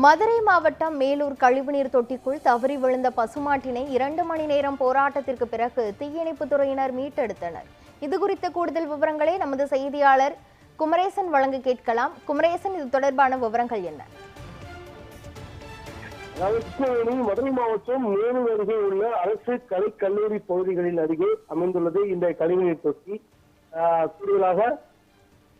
மதுரை மாவட்டம் மேலூர் கழிவுநீர் தொட்டிக்குள் தவறி விழுந்த பசுமாட்டினை இரண்டு மணி நேரம் போராட்டத்திற்கு பிறகு தீயணைப்பு துறையினர் மீட்டெடுத்தனர். இது குறித்த கூடுதல் விவரங்களை நமது செய்தியாளர் குமரேசன் வழங்க கேட்கலாம். குமரேசன் இது தொடர்பான விவரங்கள் என்ன? மதுரை மாவட்டம் மேலூர் அருகே உள்ள அரசு கலை கல்லூரி பகுதிகளின் அருகே அமைந்துள்ளது இந்த கழிவுநீர் தொட்டி. கூடுதலாக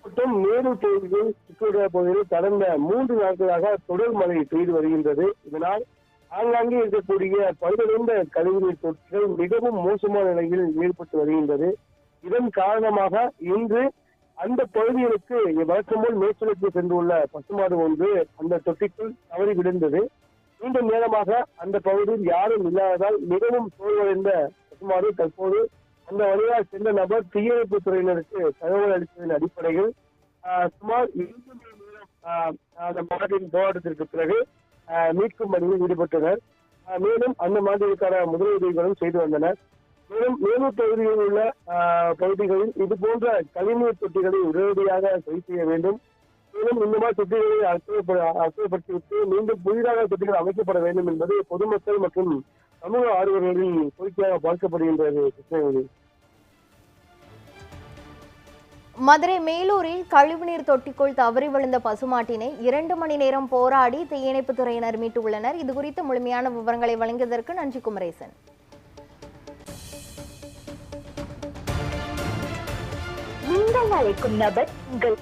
மாவட்டம் மேலூர் தொகுதியில் சுற்றுலா பகுதியில் கடந்த மூன்று நாட்களாக தொடர் மழை பெய்து வருகின்றது. இதனால் ஆங்காங்கே இருக்கக்கூடிய பழுதடைந்த கழிவுநீர் தொற்றுகள் மிகவும் மோசமான நிலையில் ஏற்பட்டு வருகின்றது. இதன் காரணமாக இன்று அந்த பகுதிகளுக்கு வழக்கம் போல் மேய்ச்சலுக்கு சென்றுள்ள பசுமாடு ஒன்று அந்த தொட்டிக்குள் தவறி விழுந்தது. நீண்ட நேரமாக அந்த பகுதியில் யாரும் இல்லாததால் மிகவும் சோர்வடைந்த பசுமாடு தற்போது அந்த வழியாக சென்ற நபர் தீயணைப்பு துறையினருக்கு தகவல் அளித்ததன் அடிப்படையில் சுமார் இரண்டு மணி நேரம் அந்த மாட்டின் போராட்டத்திற்கு பிறகு மீட்கும் பணியில் ஈடுபட்டனர். மேலும் அந்த மாட்டிற்கான முதலுதவிகளும் செய்து வந்தனர். மேலும் மேலூர் பகுதியில் உள்ள ஆஹ், பகுதிகளில் இது போன்ற கழிவுநீர் தொட்டிகளை உடனடியாக சரி செய்ய வேண்டும். மேலும் இந்த மாதிரி தொட்டிகளை அசுவப்ப- அசுவப்படுத்திவிட்டு மீண்டும் புதிதாக தொட்டிகள் அமைக்கப்பட வேண்டும் என்பது பொதுமக்கள் மற்றும் சமூக ஆர்வலர்களின் கோரிக்கையாக பார்க்கப்படுகின்றது கிருஷ்ணகிரி. மதுரை மேலூரில் கழிவுநீர் தொட்டிக்குள் தவறி விழுந்த பசுமாட்டினை இரண்டு மணி நேரம் போராடி தீயணைப்புத் துறையினர் மீட்டுள்ளனர். இது குறித்த முழுமையான விவரங்களை வழங்கியதற்கு நன்றி குமரேசன். நீங்கள் அழைக்கும் நபர் உங்கள்